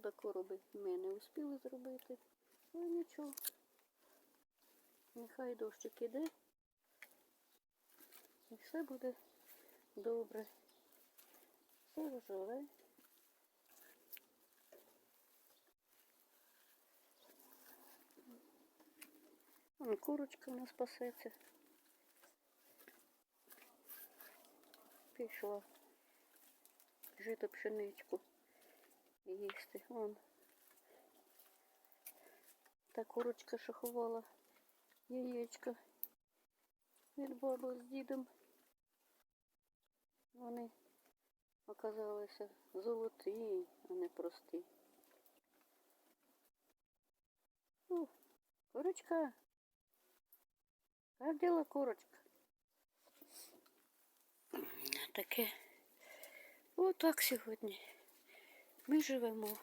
Правда, короби ми не успіли зробити. Ну нічого. Нехай дощик іде. І все буде добре. Все заживе. Вон курочка у нас пасеться. Пішла жити пшеничку. Вон. Та курочка що ховала яєчка від баби з дідом. Вони оказалися золоті, а не прості. О, курочка. Как дела, курочка? Таке. Отак сьогодні. Ми живемо.